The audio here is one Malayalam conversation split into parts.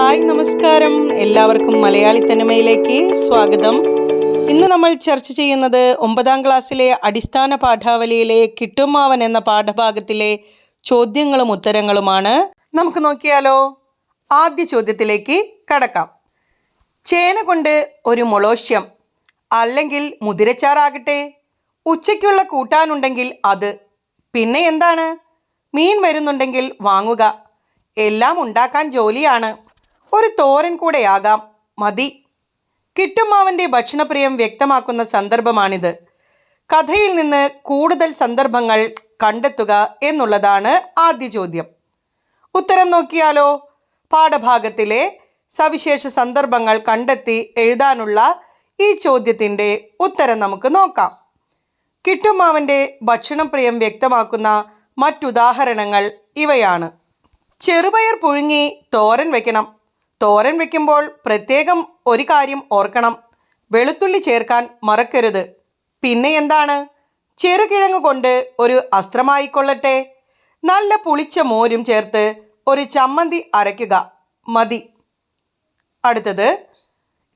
ഹായ് നമസ്കാരം. എല്ലാവർക്കും മലയാളി തനിമയിലേക്ക് സ്വാഗതം. ഇന്ന് നമ്മൾ ചർച്ച ചെയ്യുന്നത് ഒമ്പതാം ക്ലാസ്സിലെ അടിസ്ഥാന പാഠാവലിയിലെ കിട്ടുമാവൻ എന്ന പാഠഭാഗത്തിലെ ചോദ്യങ്ങളും ഉത്തരങ്ങളുമാണ്. നമുക്ക് നോക്കിയാലോ? ആദ്യ ചോദ്യത്തിലേക്ക് കടക്കാം. ചേന കൊണ്ട് ഒരു മൊളോഷ്യം അല്ലെങ്കിൽ മുതിരച്ചാറാകട്ടെ. ഉച്ചയ്ക്കുള്ള കൂട്ടാനുണ്ടെങ്കിൽ അത് പിന്നെ എന്താണ്? മീൻ വരുന്നുണ്ടെങ്കിൽ വാങ്ങുക. എല്ലാം ഉണ്ടാക്കാൻ ജോലിയാണ്. ഒരു തോരൻ കൂടെയാകാം. മതി. കിട്ടുമാവന്റെ ഭക്ഷണപ്രിയം വ്യക്തമാക്കുന്ന സന്ദർഭമാണിത്. കഥയിൽ നിന്ന് കൂടുതൽ സന്ദർഭങ്ങൾ കണ്ടെത്തുക എന്നുള്ളതാണ് ആദ്യ ചോദ്യം. ഉത്തരം നോക്കിയാലോ? പാഠഭാഗത്തിലെ സവിശേഷ സന്ദർഭങ്ങൾ കണ്ടെത്തി എഴുതാനുള്ള ഈ ചോദ്യത്തിന്റെ ഉത്തരം നമുക്ക് നോക്കാം. കിട്ടുമാവന്റെ ഭക്ഷണപ്രിയം വ്യക്തമാക്കുന്ന മറ്റുദാഹരണങ്ങൾ ഇവയാണ്. ചെറുപയർ പുഴുങ്ങി തോരൻ വെക്കണം. തോരൻ വെക്കുമ്പോൾ പ്രത്യേകം ഒരു കാര്യം ഓർക്കണം. വെളുത്തുള്ളി ചേർക്കാൻ മറക്കരുത്. പിന്നെ എന്താണ്? ചെറുകിഴങ്ങ് കൊണ്ട് ഒരു അസ്ത്രമായിക്കൊള്ളട്ടെ. നല്ല പുളിച്ച മോരും ചേർത്ത് ഒരു ചമ്മന്തി അരയ്ക്കുക. മതി. അടുത്തത്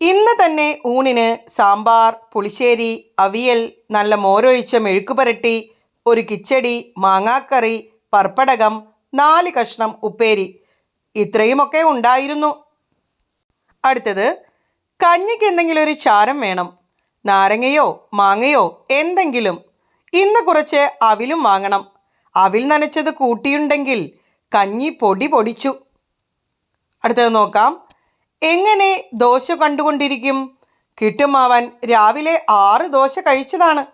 ഇന്ന് തന്നെ ഊണിന് സാമ്പാർ പുളിശ്ശേരി അവിയൽ നല്ല മോരൊഴിച്ച മെഴുക്കുപുരട്ടി ഒരു കിച്ചടി മാങ്ങാക്കറി പർപ്പടകം നാല് കഷ്ണം ഉപ്പേരി. ഇത്രയുമൊക്കെ ഉണ്ടായിരുന്നു. അടുത്തത് കഞ്ഞിക്ക് എന്തെങ്കിലും ഒരു ചാരം വേണം. നാരങ്ങയോ മാങ്ങയോ എന്തെങ്കിലും. ഇന്ന് കുറച്ച് അവിലും വാങ്ങണം. അവിൽ നനച്ചത് കൂട്ടിയുണ്ടെങ്കിൽ കഞ്ഞി പൊടി പൊടിച്ചു. അടുത്തത് നോക്കാം. എങ്ങനെ ദോശ കണ്ടുകൊണ്ടിരിക്കും? കിട്ടുമാവൻ രാവിലെ ആറ് ദോശ കഴിച്ചതാണ്.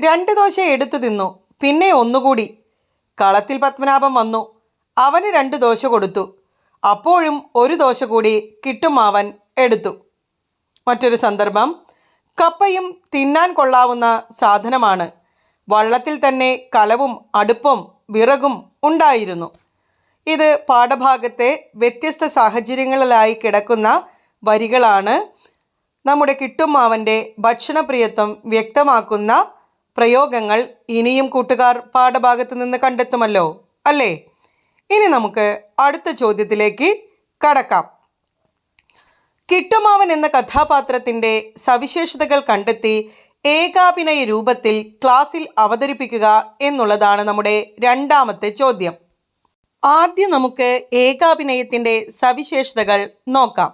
രണ്ട് ദോശ എടുത്തു തിന്നു. പിന്നെ ഒന്നുകൂടി. കളത്തിൽ പത്മനാഭം വന്നു. അവന് രണ്ട് ദോശ കൊടുത്തു. അപ്പോഴും ഒരു ദോശ കൂടി കിട്ടുമാവൻ എടുത്തു. മറ്റൊരു സന്ദർഭം കപ്പയും തിന്നാൻ കൊള്ളാവുന്ന സാധനമാണ്. വള്ളത്തിൽ തന്നെ കലവും അടുപ്പും വിറകും ഉണ്ടായിരുന്നു. ഇത് പാഠഭാഗത്തെ വ്യത്യസ്ത സാഹചര്യങ്ങളിലായി കിടക്കുന്ന വരികളാണ്. നമ്മുടെ കിട്ടുമാവന്റെ ഭക്ഷണപ്രിയത്വം വ്യക്തമാക്കുന്ന പ്രയോഗങ്ങൾ ഇനിയും കൂട്ടുകാർ പാഠഭാഗത്ത് നിന്ന് കണ്ടെത്തുമല്ലോ അല്ലേ? ഇനി നമുക്ക് അടുത്ത ചോദ്യത്തിലേക്ക് കടക്കാം. കിട്ടുമാവൻ എന്ന കഥാപാത്രത്തിന്റെ സവിശേഷതകൾ കണ്ടെത്തി ഏകാഭിനയ രൂപത്തിൽ ക്ലാസ്സിൽ അവതരിപ്പിക്കുക എന്നുള്ളതാണ് നമ്മുടെ രണ്ടാമത്തെ ചോദ്യം. ആദ്യം നമുക്ക് ഏകാഭിനയത്തിന്റെ സവിശേഷതകൾ നോക്കാം.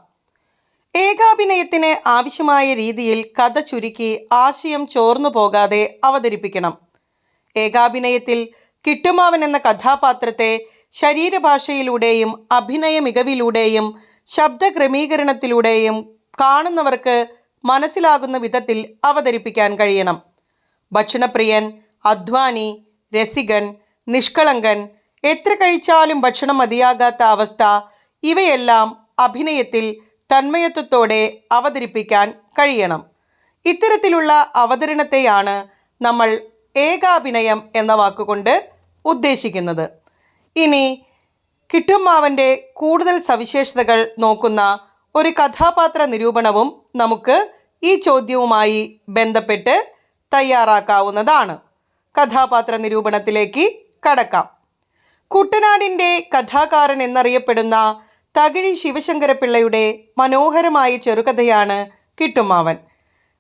ഏകാഭിനയത്തിന് ആവശ്യമായ രീതിയിൽ കഥ ചുരുക്കി ആശയം ചോർന്നു പോകാതെ അവതരിപ്പിക്കണം. ഏകാഭിനയത്തിൽ കിട്ടുമാവൻ എന്ന കഥാപാത്രത്തെ ശരീരഭാഷയിലൂടെയും അഭിനയ മികവിലൂടെയും ശബ്ദ ക്രമീകരണത്തിലൂടെയും കാണുന്നവർക്ക് മനസ്സിലാകുന്ന വിധത്തിൽ അവതരിപ്പിക്കാൻ കഴിയണം. ഭക്ഷണപ്രിയൻ അധ്വാനി രസികൻ നിഷ്കളങ്കൻ എത്ര കഴിച്ചാലും ഭക്ഷണം മതിയാകാത്ത അവസ്ഥ ഇവയെല്ലാം അഭിനയത്തിൽ തന്മയത്വത്തോടെ അവതരിപ്പിക്കാൻ കഴിയണം. ഇത്തരത്തിലുള്ള അവതരണത്തെയാണ് നമ്മൾ ഏകാഭിനയം എന്ന വാക്കുകൊണ്ട് ഉദ്ദേശിക്കുന്നത്. ഇനി കിട്ടുമാവന്റെ കൂടുതൽ സവിശേഷതകൾ നോക്കുന്ന ഒരു കഥാപാത്ര നിരൂപണവും നമുക്ക് ഈ ചോദ്യവുമായി ബന്ധപ്പെട്ട് തയ്യാറാക്കാവുന്നതാണ്. കഥാപാത്ര നിരൂപണത്തിലേക്ക് കടക്കാം. കുട്ടനാടിന്റെ കഥാകാരൻ എന്നറിയപ്പെടുന്ന തകിഴി ശിവശങ്കരപിള്ളയുടെ മനോഹരമായ ചെറുകഥയാണ് കിട്ടുമാവൻ.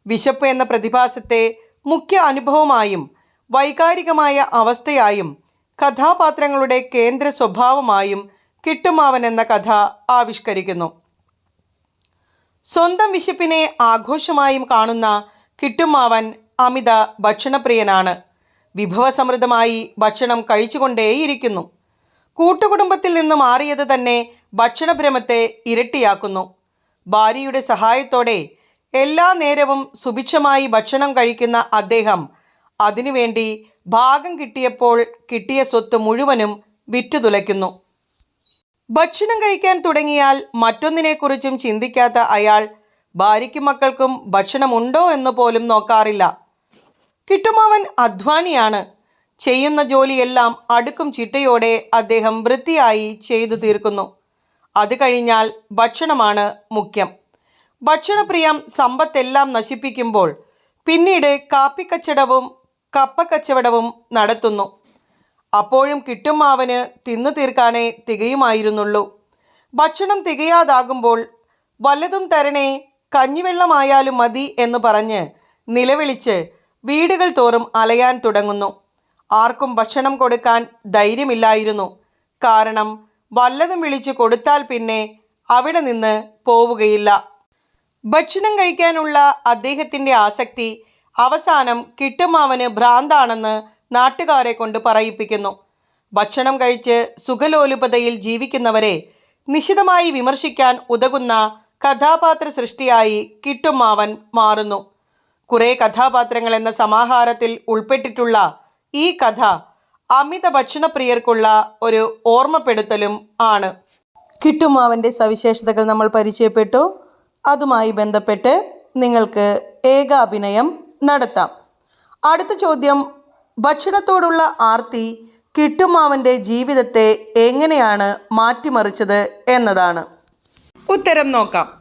വിശപ്പ് എന്ന പ്രതിഭാസത്തെ മുഖ്യ അനുഭവമായും വൈകാരികമായ അവസ്ഥയായും കഥാപാത്രങ്ങളുടെ കേന്ദ്ര സ്വഭാവമായും കിട്ടുമാവൻ എന്ന കഥ ആവിഷ്കരിക്കുന്നു. സ്വന്തം വിശപ്പിനെ ആഘോഷമായും കാണുന്ന കിട്ടുമാവൻ അമിത ഭക്ഷണപ്രിയനാണ്. വിഭവസമൃദ്ധമായി ഭക്ഷണം കഴിച്ചുകൊണ്ടേയിരിക്കുന്നു. കൂട്ടുകുടുംബത്തിൽ നിന്ന് മാറിയത് തന്നെ ഭക്ഷണഭ്രമത്തെ ഇരട്ടിയാക്കുന്നു. ഭാര്യയുടെ സഹായത്തോടെ എല്ലാ നേരവും സുഭിക്ഷമായി ഭക്ഷണം കഴിക്കുന്ന അദ്ദേഹം അതിനുവേണ്ടി ഭാഗം കിട്ടിയപ്പോൾ കിട്ടിയ സ്വത്ത് മുഴുവനും വിറ്റുതുലയ്ക്കുന്നു ഭക്ഷണം കഴിക്കാൻ തുടങ്ങിയാൽ മറ്റൊന്നിനെക്കുറിച്ചും ചിന്തിക്കാത്ത അയാൾ ഭാര്യയ്ക്കും മക്കൾക്കും ഭക്ഷണമുണ്ടോ എന്ന് പോലും നോക്കാറില്ല. കിട്ടുമാവൻ അധ്വാനിയാണ്. ചെയ്യുന്ന ജോലിയെല്ലാം അടുക്കും ചിട്ടയോടെ അദ്ദേഹം വൃത്തിയായി ചെയ്തു തീർക്കുന്നു. അത് കഴിഞ്ഞാൽ ഭക്ഷണമാണ് മുഖ്യം. ഭക്ഷണപ്രിയം സമ്പത്തെല്ലാം നശിപ്പിക്കുമ്പോൾ പിന്നീട് കാപ്പിക്കച്ചവടവും കപ്പക്കച്ചവടവും നടത്തുന്നു. അപ്പോഴും കിട്ടും മാവന് തിന്നു തീർക്കാനേ തികയുമായിരുന്നുള്ളൂ. ഭക്ഷണം തികയാതാകുമ്പോൾ വല്ലതും തരണേ കഞ്ഞിവെള്ളമായാലും മതി എന്ന് പറഞ്ഞ് നിലവിളിച്ച് വീടുകൾ തോറും അലയാൻ തുടങ്ങുന്നു. ആർക്കും ഭക്ഷണം കൊടുക്കാൻ ധൈര്യമില്ലായിരുന്നു. കാരണം വല്ലതും വിളിച്ചു കൊടുത്താൽ പിന്നെ അവിടെ നിന്ന് പോവുകയില്ല. ഭക്ഷണം കഴിക്കാനുള്ള അദ്ദേഹത്തിന്റെ ആസക്തി അവസാനം കിട്ടുമാവന് ഭ്രാന്താണെന്ന് നാട്ടുകാരെ കൊണ്ട് പറയിപ്പിക്കുന്നു. ഭക്ഷണം കഴിച്ച് സുഖലോലുപതയിൽ ജീവിക്കുന്നവരെ നിശിതമായി വിമർശിക്കാൻ ഉതകുന്ന കഥാപാത്ര സൃഷ്ടിയായി കിട്ടുമാവൻ മാറുന്നു. കുറെ കഥാപാത്രങ്ങൾ എന്ന സമാഹാരത്തിൽ ഉൾപ്പെട്ടിട്ടുള്ള ഈ കഥ അമിത ഭക്ഷണപ്രിയർക്കുള്ള ഒരു ഓർമ്മപ്പെടുത്തലും ആണ്. കിട്ടുമാവന്റെ സവിശേഷതകൾ നമ്മൾ പരിചയപ്പെട്ടു. അതുമായി ബന്ധപ്പെട്ട് നിങ്ങൾക്ക് ഏകാഭിനയം നടത്താം. അടുത്ത ചോദ്യം ഭക്ഷണത്തോടുള്ള ആർത്തി കിട്ടുമാവന്റെ ജീവിതത്തെ എങ്ങനെയാണ് മാറ്റിമറിച്ചത് എന്നതാണ്. ഉത്തരം നോക്കാം.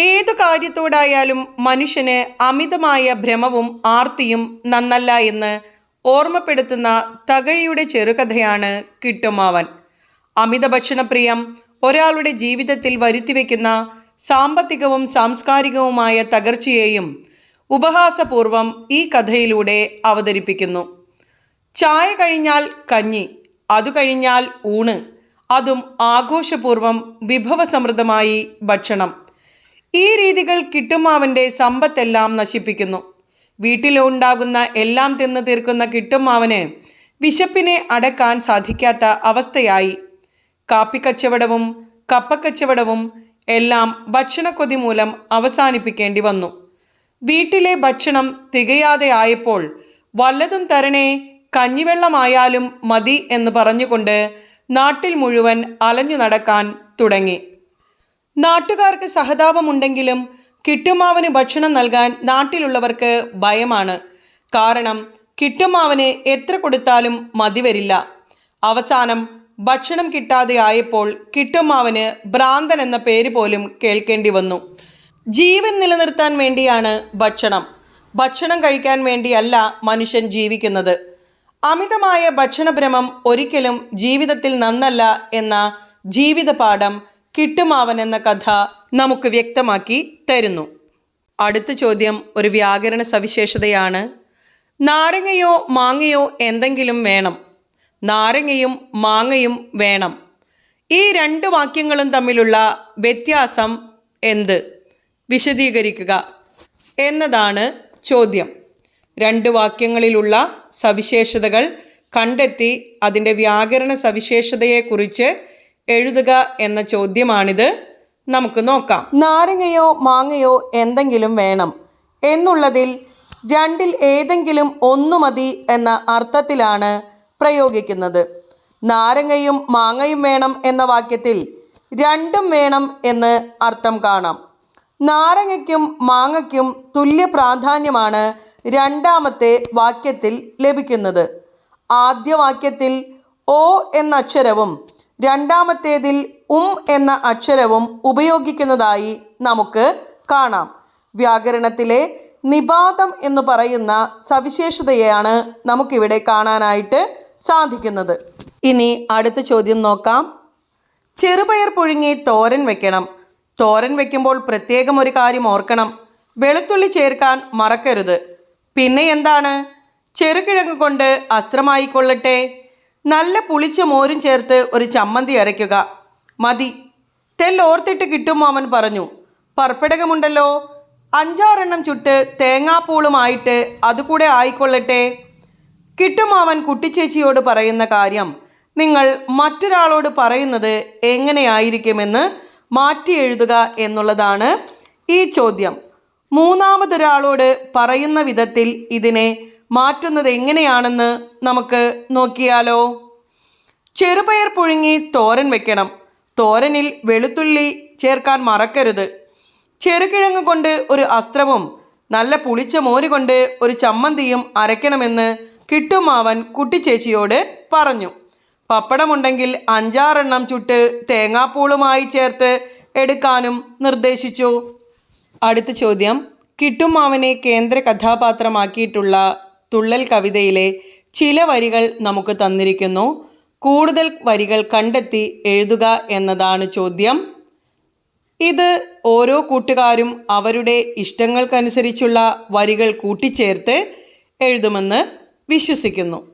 ഏതു കാര്യത്തോടായാലും മനുഷ്യന് അമിതമായ ഭ്രമവും ആർത്തിയും നന്നല്ല എന്ന് ഓർമ്മപ്പെടുത്തുന്ന തകഴിയുടെ ചെറുകഥയാണ് കിട്ടുമാവൻ. അമിത ഭക്ഷണപ്രിയം ഒരാളുടെ ജീവിതത്തിൽ വരുത്തിവെക്കുന്ന സാമ്പത്തികവും സാംസ്കാരികവുമായ തകർച്ചയെയും ഉപഹാസപൂർവം ഈ കഥയിലൂടെ അവതരിപ്പിക്കുന്നു. ചായ കഴിഞ്ഞാൽ കഞ്ഞി അതു കഴിഞ്ഞാൽ ഊണ് അതും ആഘോഷപൂർവം വിഭവസമൃദ്ധമായി ഭക്ഷണം. ഈ രീതികൾ കിട്ടുമാവന്റെ സമ്പത്തെല്ലാം നശിപ്പിക്കുന്നു. വീട്ടിലുണ്ടാകുന്ന എല്ലാം തിന്ന് തീർക്കുന്ന കിട്ടുമാവന് വിശപ്പിനെ അടക്കാൻ സാധിക്കാത്ത അവസ്ഥയായി. കാപ്പിക്കച്ചവടവും കപ്പക്കച്ചവടവും എല്ലാം ഭക്ഷണക്കൊതി മൂലം അവസാനിപ്പിക്കേണ്ടി വന്നു. വീട്ടിലെ ഭക്ഷണം തികയാതെ ആയപ്പോൾ വല്ലതും തരണേ കഞ്ഞിവെള്ളമായാലും മതി എന്ന് പറഞ്ഞുകൊണ്ട് നാട്ടിൽ മുഴുവൻ അലഞ്ഞു നടക്കാൻ തുടങ്ങി. നാട്ടുകാർക്ക് സഹതാപമുണ്ടെങ്കിലും കിട്ടുമാവന് ഭക്ഷണം നൽകാൻ നാട്ടിലുള്ളവർക്ക് ഭയമാണ്. കാരണം കിട്ടുമാവന് എത്ര കൊടുത്താലും മതി വരില്ല. അവസാനം ഭക്ഷണം കിട്ടാതെ ആയപ്പോൾ കിട്ടുമാവന് ഭ്രാന്തൻ എന്ന പേര് പോലും കേൾക്കേണ്ടി വന്നു. ജീവൻ നിലനിർത്താൻ വേണ്ടിയാണ് ഭക്ഷണം. ഭക്ഷണം കഴിക്കാൻ വേണ്ടിയല്ല മനുഷ്യൻ ജീവിക്കുന്നത്. അമിതമായ ഭക്ഷണഭ്രമം ഒരിക്കലും ജീവിതത്തിൽ നന്നല്ല എന്ന ജീവിതപാഠം കിട്ടുമാവൻ എന്ന കഥ നമുക്ക് വ്യക്തമാക്കി തരുന്നു. അടുത്ത ചോദ്യം ഒരു വ്യാകരണ സവിശേഷതയാണ്. നാരങ്ങയോ മാങ്ങയോ എന്തെങ്കിലും വേണം. നാരങ്ങയും മാങ്ങയും വേണം. ഈ രണ്ട് വാക്യങ്ങളും തമ്മിലുള്ള വ്യത്യാസം എന്ത്? വിശദീകരിക്കുക എന്നതാണ് ചോദ്യം. രണ്ട് വാക്യങ്ങളിലുള്ള സവിശേഷതകൾ കണ്ടെത്തി അതിന്റെ വ്യാകരണ സവിശേഷതയെക്കുറിച്ച് എഴുതുക എന്ന ചോദ്യമാണിത്. നമുക്ക് നോക്കാം. നാരങ്ങയോ മാങ്ങയോ എന്തെങ്കിലും വേണം എന്നുള്ളതിൽ രണ്ടിൽ ഏതെങ്കിലും ഒന്നു മതി എന്ന അർത്ഥത്തിലാണ് പ്രയോഗിക്കുന്നത്. നാരങ്ങയും മാങ്ങയും വേണം എന്ന വാക്യത്തിൽ രണ്ടും വേണം എന്ന് അർത്ഥം കാണാം. നാരങ്ങയ്ക്കും മാങ്ങയ്ക്കും തുല്യ പ്രാധാന്യമാണ് രണ്ടാമത്തെ വാക്യത്തിൽ ലഭിക്കുന്നത്. ആദ്യ വാക്യത്തിൽ ഓ എന്ന അക്ഷരവും രണ്ടാമത്തേതിൽ ഉം എന്ന അക്ഷരവും ഉപയോഗിക്കുന്നതായി നമുക്ക് കാണാം. വ്യാകരണത്തിലെ നിപാതം എന്ന് പറയുന്ന സവിശേഷതയാണ് നമുക്കിവിടെ കാണാനായിട്ട് സാധിക്കുന്നത്. ഇനി അടുത്ത ചോദ്യം നോക്കാം. ചെറുപയർ പുഴുങ്ങി തോരൻ വെക്കണം. തോരൻ വെക്കുമ്പോൾ പ്രത്യേകം ഒരു കാര്യം ഓർക്കണം. വെളുത്തുള്ളി ചേർക്കാൻ മറക്കരുത്. പിന്നെ എന്താണ്? ചെറുകിഴങ്ങ് കൊണ്ട് അസ്ത്രമായിക്കൊള്ളട്ടെ നല്ല പുളിച്ച മോരും ചേർത്ത് ഒരു ചമ്മന്തി അരയ്ക്കുക. മതി. തെല്ലോർത്തിട്ട് കിട്ടും അവൻ പറഞ്ഞു. പർപ്പിടകമുണ്ടല്ലോ. അഞ്ചാറെണ്ണം ചുട്ട് തേങ്ങാപ്പൂളുമായിട്ട് അതുകൂടെ ആയിക്കൊള്ളട്ടെ. കിട്ടും അവൻ കുട്ടിച്ചേച്ചിയോട് പറയുന്ന കാര്യം? നിങ്ങൾ മറ്റൊരാളോട് പറയുന്നത് എങ്ങനെയായിരിക്കുമെന്ന് മാറ്റി എഴുതുക എന്നുള്ളതാണ് ഈ ചോദ്യം. മൂന്നാമതൊരാളോട് പറയുന്ന വിധത്തിൽ ഇതിനെ മാറ്റുന്നത് എങ്ങനെയാണെന്ന് നമുക്ക് നോക്കിയാലോ. ചെറുപയർ പുഴുങ്ങി തോരൻ വെക്കണം. തോരനിൽ വെളുത്തുള്ളി ചേർക്കാൻ മറക്കരുത്. ചെറുകിഴങ്ങ് കൊണ്ട് ഒരു അസ്ത്രവും നല്ല പുളിച്ച മോര് കൊണ്ട് ഒരു ചമ്മന്തിയും അരയ്ക്കണമെന്ന് കിട്ടുമാവൻ കുട്ടിച്ചേച്ചിയോട് പറഞ്ഞു. പപ്പടമുണ്ടെങ്കിൽ അഞ്ചാറെണ്ണം ചുട്ട് തേങ്ങാപ്പൂളുമായി ചേർത്ത് എടുക്കാനും നിർദ്ദേശിച്ചു. അടുത്ത ചോദ്യം. കിട്ടുമാവനെ കേന്ദ്ര കഥാപാത്രമാക്കിയിട്ടുള്ള തുള്ളൽ കവിതയിലെ ചില വരികൾ നമുക്ക് തന്നിരിക്കുന്നു. കൂടുതൽ വരികൾ കണ്ടെത്തി എഴുതുക എന്നതാണ് ചോദ്യം. ഇത് ഓരോ കൂട്ടുകാരും അവരുടെ ഇഷ്ടങ്ങൾക്കനുസരിച്ചുള്ള വരികൾ കൂട്ടിച്ചേർത്ത് എഴുതുമെന്ന് വിശ്വസിക്കുന്നു.